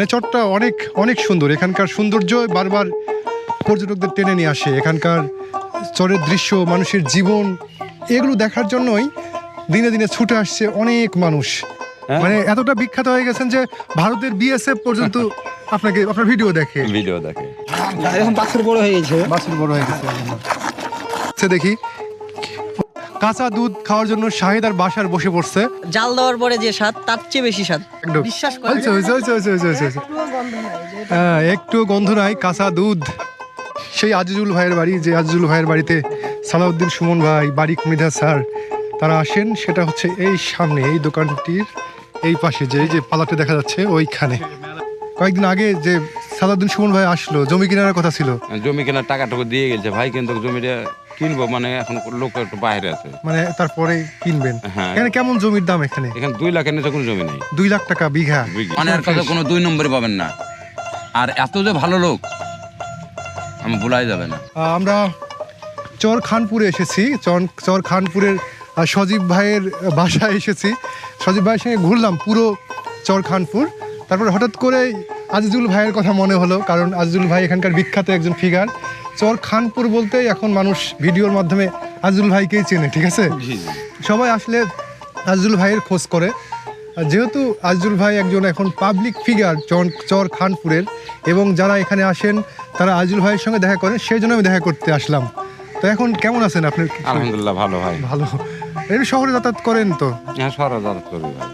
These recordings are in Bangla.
মানে চরটা অনেক অনেক সুন্দর। এখানকার সৌন্দর্য বারবার পর্যটকদের টেনে নিয়ে আসে। এখানকার চরের দৃশ্য মানুষের জীবন এগুলো দেখার জন্যই দিনে দিনে ছুটে আসছে অনেক মানুষ। হ্যাঁ। মানে এতটা বিখ্যাত হয়ে গেছেন যে ভারতের বিএসএফ পর্যন্ত আপনাকে আপনার ভিডিও দেখে। ভিডিও দেখে। এখন বাছুর বড় হয়ে গেছে। বাছুর বড় হয়ে গেছে। সে দেখি কাঁচা দুধ খাওয়ার জন্য শাহিদ আর বাসার বসে পড়ছে। জাল দেওয়ার পরে যে স্বাদ তার চেয়ে বেশি স্বাদ। একদম বিশ্বাস করে। হ্যাঁ একটু গন্ধ নাই কাঁচা দুধ। সেই আজিজুল ভাইয়ের বাড়ি যে আজিজুল ভাইয়ের বাড়িতে সালাউদ্দিন সুমন ভাই বাড়ি মৃধা স্যার তারা আসেন। সেটা হচ্ছে এই সামনে এই দোকানটির এই পাশে যে এই যে পালাটে দেখা যাচ্ছে ওইখানে। কয়েকদিন আগে যে সালাউদ্দিন সুমন ভাই আসলো জমি কেনার কথা ছিল। জমি কেনার টাকাটুকু দিয়ে গেছে। ভাই কিন্তু জমিটা কিনবো মানে এখন লোক একটু বাইরে আছে। মানে তারপরে কিনবেন। হ্যাঁ। এখানে কেমন জমির দাম এখানে? এখানে দুই লাখের নিচে কোনো জমি নেই। দুই লাখ টাকা বিঘা। মানে অনের কাছে কোনো দুই নম্বরে পাবেন না। আর এত যে ভালো লোক আমি ভুলাই যাবে না। আমরা চর খানপুরে এসেছি। চর চর খানপুরের সজীব ভাইয়ের বাসায় এসেছি। সজীব ভাইয়ের সঙ্গে ঘুরলাম পুরো চর খানপুর তারপর হঠাৎ করে আজিজুল ভাইয়ের কথা মনে হলো কারণ আজিজুল ভাই এখানকার বিখ্যাত একজন ফিগার। চর খানপুর বলতেই এখন মানুষ ভিডিওর মাধ্যমে আজিজুল ভাইকেই চেনে ঠিক আছে? সবাই আসলে আজিজুল ভাইয়ের খোঁজ করে। যেহেতু আজিজুল ভাই একজন এখন পাবলিক ফিগার চর চর খানপুরের এবং যারা এখানে আসেন তারা আজিজুল ভাইয়ের সঙ্গে দেখা করেন সেই জন্য আমি দেখা করতে আসলাম। তো এখন কেমন আছেন আপনি? আলহামদুলিল্লাহ ভালো ভাই। ভালো। এমনি শহরে যাতায়াত করেন তো? হ্যাঁ সরা যাতায়াত ভাই।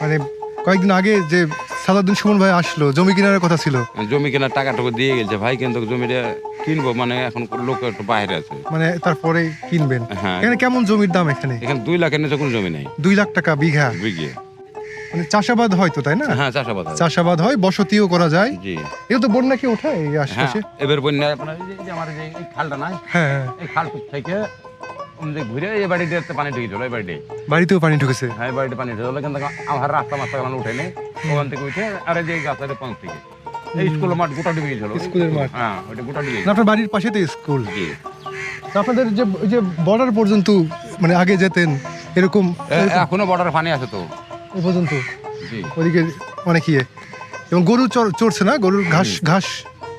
মানে কয়েকদিন আগে যে সালাউদ্দিন সুমন ভাই আসলো জমি কেনার কথা ছিল। জমি কেনার টাকাটুকু দিয়ে গেছে। ভাই কিন্তু জমিটা কিনবো মানে এখন লোক একটু বাইরে আছে। মানে তারপরে কিনবেন। হ্যাঁ। এখানে কেমন জমির দাম এখানে? এখানে দুই লাখের নিচে কোনো জমি নেই। দুই লাখ টাকা বিঘা। বিঘে। মানে চাষাবাদ হয় তো তাই না? হ্যাঁ চাষাবাদ হয়। চাষাবাদ হয় বসতিও করা যায়। জি। এও তো বন্যা কি ওঠে এই হ্যাঁ আশেপাশে? এবার বন্যা আপনার এই যে- আমার যে এই খালটা নাই হ্যাঁ হ্যাঁ। এই খাল থেকে যে ঘুরে এই বাড়িতে পানি ঢুকে চলো এই বাড়িতে। বাড়িতেও পানি ঢুকেছে? হ্যাঁ বাড়িতে পানি ঢুকে চলো কিন্তু আমার রাস্তা মাস্তা কারণ উঠে নেই ওখান থেকে উঠে আর এই যে গাছের পাঁচ থেকে। এই স্কুলের মাঠ গোটা ডুবে গেছিল স্কুলের মাঠ। হ্যাঁ ওইটা গোটা ডুবে আপনার বাড়ির পাশে তো স্কুল। জি। আপনাদের যে যে বর্ডার পর্যন্ত মানে আগে যেতেন এরকম এখনও বর্ডার পানি আছে তো। এই পর্যন্ত? জি। ওদিকে অনেক ইয়ে। এবং গরু চর- চড়ছে না? গরুর ঘাস ঘাস?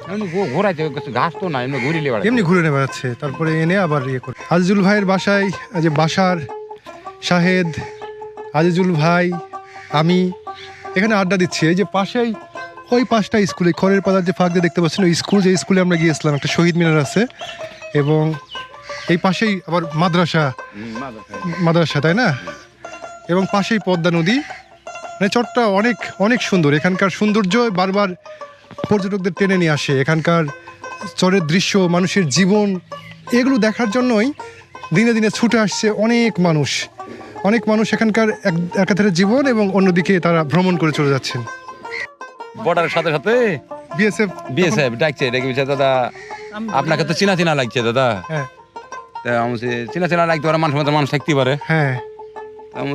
এমনি ঘোরাইছে ঘাস তো না এমনি ঘুরিলে এমনি ঘুরে নেওয়া তারপরে এনে আবার ইয়ে করে। আজিজুল ভাইয়ের বাসায় যে বাসার শাহেদ আজিজুল ভাই আমি এখানে আড্ডা দিচ্ছি। এই যে পাশেই ওই পাঁচটা স্কুলে খড়ের পাতার যে ফাঁক দিয়ে দেখতে পাচ্ছেন ওই স্কুল যে স্কুলে আমরা গিয়েছিলাম একটা শহীদ মিনার আছে। এবং এই পাশেই আবার মাদ্রাসা। মাদ্রাসা তাই না? এবং পাশেই পদ্মা নদী। মানে চরটা অনেক অনেক সুন্দর। এখানকার সৌন্দর্য বারবার পর্যটকদের টেনে নিয়ে আসে। এখানকার চরের দৃশ্য মানুষের জীবন এগুলো দেখার জন্যই দিনে দিনে ছুটে আসছে অনেক মানুষ। অনেক মানুষ এখানকার এক একাধারে জীবন এবং অন্যদিকে তারা ভ্রমণ করে চলে যাচ্ছেন। বর্ডারের সাথে সাথে বিএসএফ বিএসএফ ডাকছে ডেকে বলছে দাদা আপনাকে তো চিনা চিনা লাগছে দাদা। হ্যাঁ। তা আমি চিনা চিনা লাগতে পারে মানুষ মতো মানুষ থাকতে পারে। হ্যাঁ। আমি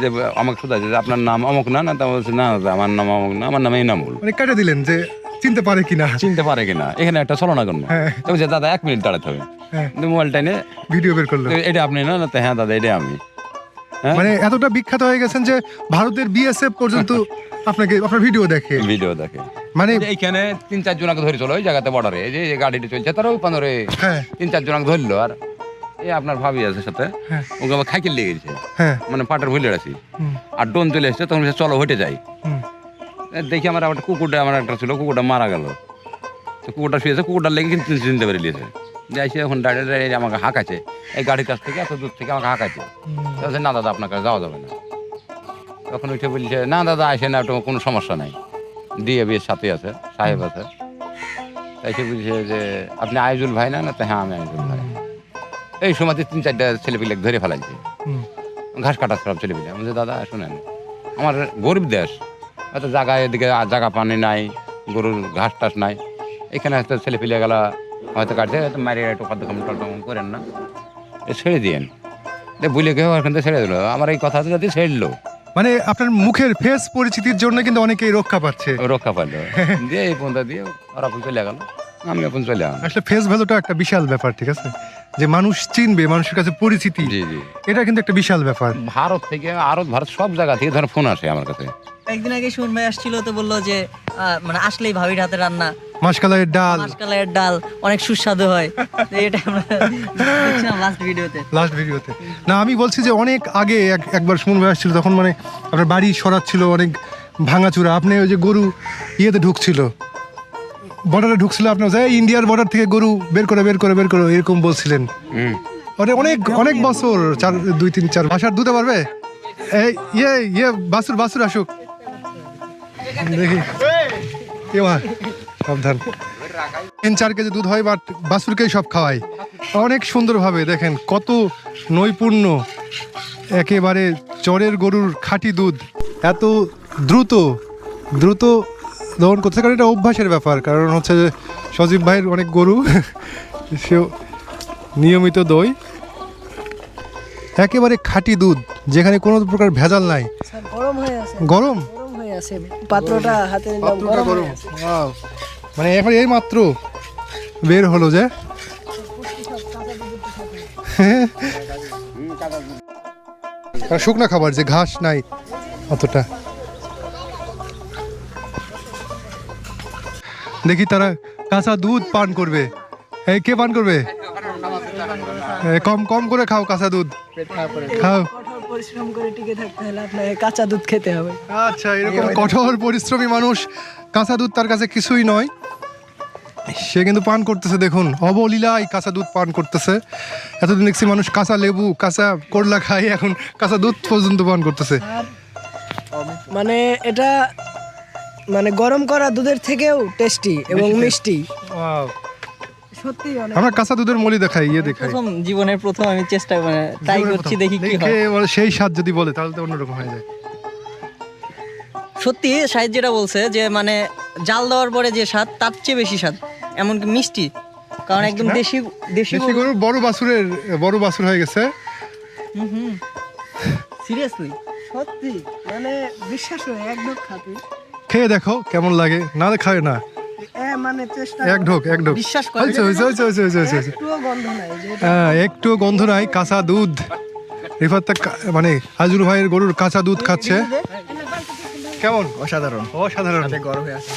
যে আমাকে শোধাচ্ছে যে আপনার নাম অমুক না? না তা বলছি না দাদা আমার নাম অমুক না আমার নাম এই নামুল মানে কেটে দিলেন যে চিনতে পারে কিনা? চিনতে পারে কিনা? এখানে একটা চলো না কেন হ্যাঁ। তো দাদা এক মিনিট দাঁড়াতে হবে। হ্যাঁ। মোবাইলটা এনে ভিডিও বের করল। এটা আপনি না না হ্যাঁ দাদা এটা আমি। মানে এতটা বিখ্যাত হয়ে গেছেন যে ভারতের বিএসএফ পর্যন্ত আপনাকে আপনার ভিডিও দেখে। ভিডিও দেখে। মানে এইখানে তিন চার জনকে ধরে চলো ওই জায়গাতে বর্ডারে এই যে গাড়িটা চলছে তারা ওই পান্দরে হ্যাঁ। তিন চার জনকে ধরলো। আর এই আপনার ভাবি আছে সাথে হ্যাঁ। ওকে আবার খাইকেল লেগে গেছে। হ্যাঁ। মানে পাটের ভুলে আছি আর ডোন চলে এসছে তখন চলো হেঁটে যাই। দেখি আমার একটা কুকুরটা আমার একটা ছিল কুকুরটা মারা গেল। তো কুকুরটা শুয়েছে কুকুরটার লেগে কিন্তু চিনতে পেরে নিয়েছে। যাইছে এখন দাঁড়িয়ে দাঁড়িয়ে আমাকে হাঁকাছে এই গাড়ির কাছ থেকে এত দূর থেকে আমাকে হাঁকাছে তো বলছে, না দাদা আপনার কাছে যাওয়া যাবে না। তখন উঠে বলছে না দাদা আসে না ওটা কোনো সমস্যা নাই। বিয়ের সাথে আছে সাহেব আছে। তাই সে বলছে যে আপনি আইজুল ভাই না? না তো হ্যাঁ আমি আইজুল ভাই। এই সময়তে তিন চারটা ছেলেপিলে ধরে ফেলাইছে। ঘাস কাটা সব ছেলেপিলে। আমি দাদা শোনেন আমার গরিব দেশ হয়তো জায়গা এদিকে জায়গা পানি নাই গরুর ঘাস টাস নাই। এখানে হয়তো ছেলেপিলে গেলা হয়তো কাটছে হয়তো মারিয়ে একটু খাদ্য কম টল করেন না। ছেড়ে দিয়েন। বুলে কেউ ওখান থেকে ছেড়ে দিল। আমার এই কথা যদি ছেড়লো। মানে আপনার মুখের ফেস পরিচিতির জন্য কিন্তু অনেকেই রক্ষা পাচ্ছে। রক্ষা পাইলো দিয়ে এই পন্থা দিয়ে ওরা চলে গেল। আমি এখন চলে আম আসলে ফেস ভ্যালুটা একটা বিশাল ব্যাপার ঠিক আছে? যে মানুষ চিনবে মানুষের কাছে পরিচিতি জি জি। এটা কিন্তু একটা বিশাল ব্যাপার। ভারত থেকে আরত ভারত সব জায়গা থেকে ধর ফোন আসে আমার কাছে। একদিন আগে সুমন ভাই আসছিল তো বলল যে মানে আসলেই ভাবির হাতে রান্না। মাসকালাইয়ের ডাল। মাসকালাইয়ের ডাল অনেক সুস্বাদু হয়। এটা আমরা দেখছিলাম লাস্ট ভিডিওতে লাস্ট ভিডিওতে না আমি বলছি যে অনেক আগে এক- একবার সুমন ভাই আসছিল তখন মানে আপনার বাড়ি সরাচ্ছিল অনেক ভাঙাচুরা। আপনি ওই যে গরু ইয়েতে ঢুকছিল বর্ডারে ঢুকছিল আপনার যে ইন্ডিয়ার বর্ডার থেকে গরু বের করে বের করে বের করে এরকম বলছিলেন। অনেক অনেক বছর চার দুই তিন চার বাসার দুধে পারবে? এই ইয়ে ইয়ে বাসুর বাসুর আসুক। দেখি। এবার সাবধান। তিন চার কেজি দুধ হয় বাট বাসুরকেই সব খাওয়াই। অনেক সুন্দরভাবে দেখেন কত নৈপুণ্য। একেবারে চরের গরুর খাঁটি দুধ। এত দ্রুত দ্রুত দহন করতে কারণ এটা অভ্যাসের ব্যাপার। কারণ হচ্ছে যে সজীব ভাইয়ের অনেক গরু সেও নিয়মিত দই। একেবারে খাঁটি দুধ যেখানে কোনো প্রকার ভেজাল নাই। গরম গরম? গরম হয়ে আছে। পাত্রটা হাতে পাত্রটা গরম. মানে এখন এই মাত্র বের হলো যে। শুকনা খাবার, যে ঘাস নাই অতটা। দেখি তারা কাঁচা দুধ পান করবে। এই কে পান করবে? কম কম করে খাও কাঁচা দুধ। খাও। পরিশ্রম করে টিকে থাকতে হলে আপনাকে কাঁচা দুধ খেতে হবে আচ্ছা এরকম কঠোর পরিশ্রমী মানুষ কাঁচা দুধ তার কাছে কিছুই নয়। সে কিন্তু পান করতেছে দেখুন। অবলীলায় কাঁচা দুধ পান করতেছে। এতদিন দেখছি মানুষ কাঁচা লেবু কাঁচা করলা খায় এখন কাঁচা দুধ পর্যন্ত পান করতেছে। মানে এটা মানে গরম করা দুধের থেকেও টেস্টি এবং মিষ্টি সত্যি আমরা কাঁচা দুধের মলি দেখাই ইয়ে দেখাই। প্রথম জীবনের প্রথম আমি চেষ্টা মানে ট্রাই করছি দেখি কি হয়। সেই স্বাদ যদি বলে তাহলে তো অন্যরকম হয়ে যায়। সত্যি সাহিদ যেটা বলছে যে মানে জাল দেওয়ার পরে যে স্বাদ তার চেয়ে বেশি স্বাদ। এমনকি মিষ্টি। কারণ একদম দেশি দেশি গরুর বড় বাছুরের বড় বাছুর হয়ে গেছে। সিরিয়াসলি সত্যি? মানে বিশ্বাস হয় একদম খাতি। খেয়ে দেখো কেমন লাগে। না খায় না। এ মানে চেষ্টা এক ঢোক এক ঢোক। বিশ্বাস করে হয়েছে হয়েছে হয়েছে হয়েছে হয়েছে হয়েছে। একটুও গন্ধ নাই হ্যাঁ একটু গন্ধ নাই কাঁচা দুধ। রিফাত মানে হাজুর ভাইয়ের গরুর কাঁচা দুধ খাচ্ছে। কেমন? অসাধারণ। অসাধারণ। গরম হয়ে আছে।